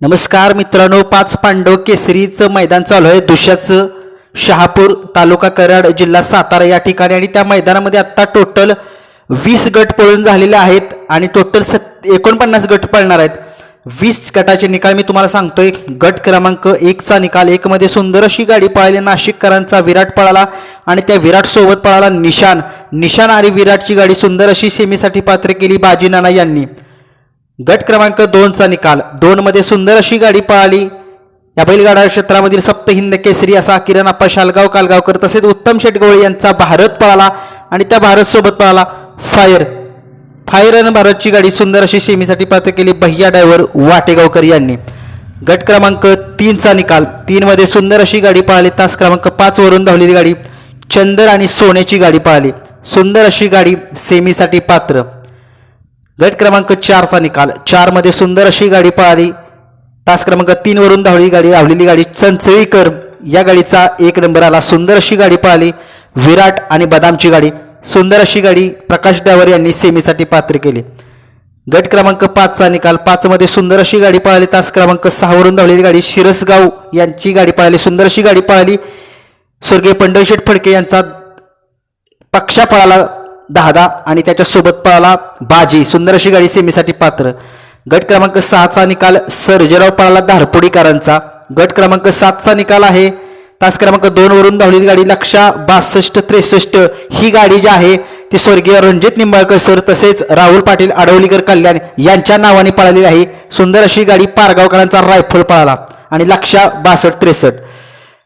नमस्कार मित्रांनो पाच पांडव केसरीचं मैदान चालू आहे. दुशाचं शहापूर तालुका कराड जिल्हा सातारा या ठिकाणी आणि त्या मैदानामध्ये आत्ता टोटल वीस गट पळून झालेले आहेत आणि टोटल सत् एकोणपन्नास गट पळणार आहेत. वीस गटाचे निकाल मी तुम्हाला सांगतोय. गट क्रमांक एकचा निकाल. एकमध्ये सुंदर अशी गाडी पळाली. नाशिककरांचा विराट पळाला आणि त्या विराट सोबत पळाला निशान. निशान आणि विराटची गाडी सुंदर अशी सेमीसाठी पात्र केली बाजी नाना यांनी. गट क्रमांक दोनचा निकाल. दोनमध्ये सुंदर अशी गाडी पळाली. या बैलगाडा क्षेत्रामधील सप्तहिंद केसरी असा किरण आप्पा शालगाव कालगावकर तसेच उत्तम शेटगोळे यांचा भारत पळाला आणि त्या भारतसोबत पळाला फायर. फायर आणि भारतची गाडी सुंदर अशी सेमीसाठी पात्र केली भैया डायव्हर वाटेगावकर यांनी. गट क्रमांक तीनचा निकाल. तीनमध्ये सुंदर अशी गाडी पळाली. तास क्रमांक पाच वरून धावलेली गाडी चंदर आणि सोन्याची गाडी पळाली. सुंदर अशी गाडी सेमीसाठी पात्र. गट क्रमांक चारचा निकाल. चारमध्ये सुंदर अशी गाडी पळाली. तास क्रमांक तीनवरून धावली गाडी धावलेली गाडी चंचळीकर. या गाडीचा एक नंबर आला. सुंदर अशी गाडी पळाली. विराट आणि बदामची गाडी. सुंदर अशी गाडी प्रकाश डावर यांनी सेमीसाठी पात्र केली. गट क्रमांक पाचचा निकाल. पाचमध्ये सुंदर अशी गाडी पळाली. तास क्रमांक सहावरून धावलेली गाडी शिरसगाव यांची गाडी पळाली. सुंदर अशी गाडी पळाली. स्वर्गीय पंढरशेठ फडके यांचा पक्षा पळाला दहा दहा आणि त्याच्यासोबत पळाला बाजी. सुंदर अशी गाडी सेमीसाठी पात्र. गट क्रमांक सहाचा निकाल सर्जेराव पळाला धारपुडीकरांचा. गट क्रमांक सातचा निकाल आहे. तास क्रमांक दोन वरून धावलेली गाडी लक्षा बासष्ट त्रेसष्ट. ही गाडी जी आहे ती स्वर्गीय रणजित निंबाळकर सर तसेच राहुल पाटील आडवलीकर कल्याण यांच्या नावाने पळालेली आहे. सुंदर अशी गाडी पारगावकरांचा रायफल पळाला आणि लक्षा बासष्ट त्रेसष्ट.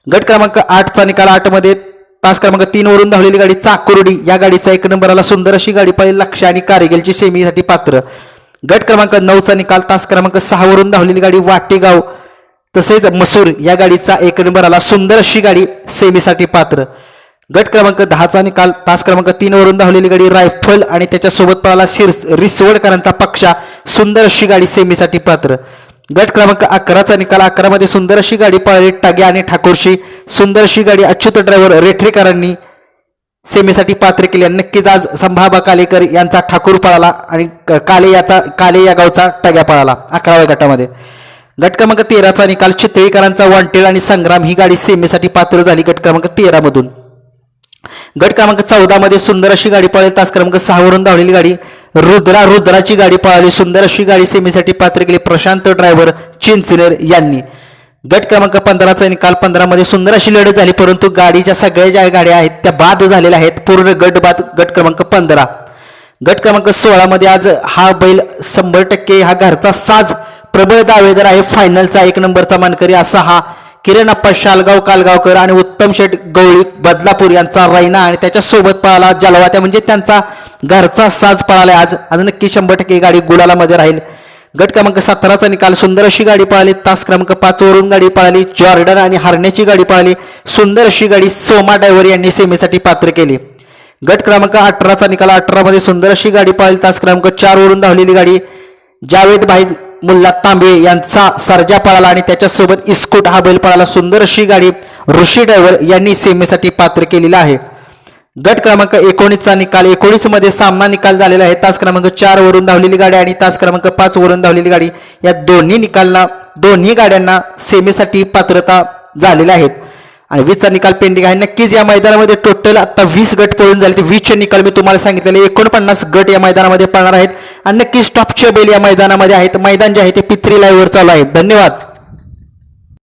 गट क्रमांक आठचा निकाल आठमध्ये तास क्रमांक तीन वरून धावलेली गाडी चाकुर्डी. या गाडीचा एक नंबरला सुंदर अशी गाडी पाहिजे लक्ष आणि कारगिलची सेमीसाठी पात्र. गट क्रमांक नऊचा निकाल तास क्रमांक सहा वरून धावलेली गाडी वाटेगाव तसेच मसूर. या गाडीचा एक नंबर आला सुंदर अशी गाडी सेमीसाठी पात्र. गट क्रमांक दहाचा निकाल तास क्रमांक तीन वरून धावलेली गाडी रायफल आणि त्याच्यासोबत पळाला शिर रिसवडकरांचा पक्षा. सुंदर अशी गाडी सेमीसाठी पात्र. गट क्रमांक अकराचा निकाल. अकरामध्ये सुंदर अशी गाडी पळाली. टागे आणि ठाकूरशी सुंदर अशी गाडी अच्युत ड्रायव्हर रेठरेकरांनी सेमीसाठी पात्र केली. आणि नक्कीच आज संभाबा कालेकर यांचा ठाकूर पळाला आणि क- काले याचा काले या गावचा टग्या पळाला अकराव्या गटामध्ये. गट क्रमांक तेराचा निकाल. चितळीकरांचा वॉन्टेड आणि संग्राम ही गाडी सेमीसाठी पात्र झाली गट क्रमांक तेरामधून. गट क्रमांक चौदामध्ये सुंदर अशी गाडी पळेल. तास क्रमांक सहावरून धावलेली गाडी रुद्रा रुद्राची गाडी पळाली. सुंदर अशी गाडी सेमीसाठी पात्र केली. प्रशांत ड्रायव्हर चिंचनेर यांनी. गट क्रमांक पंधराचा निकाल पंधरामध्ये सुंदर अशी लढत झाली परंतु गाडीच्या सगळ्या ज्या गाड्या आहेत त्या बाद झालेल्या आहेत. पूर्ण गट बाद गट क्रमांक पंधरा. गट क्रमांक सोळामध्ये आज हा बैल शंभर टक्के हा घरचा साज प्रबळ दावेदार आहे. फायनलचा एक नंबरचा मानकरी असा हा किरण अप्पा शालगाव कालगावकर आणि उत्तम शेठ गवळी बदलापूर यांचा रैना आणि त्याच्यासोबत पळाला जलवात्या म्हणजे त्यांचा घरचा साज पळाला आज. आज नक्की शंभर टक्के गाडी गुलालामध्ये राहील. गट क्रमांक सतराचा निकाल. सुंदर अशी गाडी पळाली. तास क्रमांक पाच वरून गाडी पळाली. जॉर्डन आणि हरण्याची गाडी पळाली. सुंदर अशी गाडी सोमा डायव्हर यांनी सेमीसाठी पात्र केली. गट क्रमांक अठराचा निकाल. अठरामध्ये सुंदर अशी गाडी पळाली. तास क्रमांक चार वरून धावलेली गाडी जावेद भाई मुल्ला तांबे यांचा सर्जा पळाला आणि त्याच्यासोबत इस्कूट हा बैल पळाला. सुंदर अशी गाडी ऋषी ड्रायव्हर यांनी सेमीसाठी पात्र केलेला आहे. गट क्रमांक एकोणीसचा निकाल एकोणीसमध्ये सामना निकाल झालेला आहे. तास क्रमांक चार वरून धावलेली गाडी आणि तास क्रमांक पाच वरून धावलेली गाडी या दोन्ही निकालना दोन्ही गाड्यांना सेमीसाठी पात्रता झालेल्या आहेत. आणि वीसचा निकाल पेंडिंग आहे. नक्कीच या मैदानामध्ये टोटल आता वीस गट पळून झाले ते वीसचे निकाल मी तुम्हाला सांगितलेले एकोणपन्नास गट या मैदानामध्ये पळणार आहेत. आणि नक्कीच टॉपचे बैल या मैदानामध्ये आहेत. मैदान जे आहे ते पित्री लाईव्हवर चालू आहे. धन्यवाद.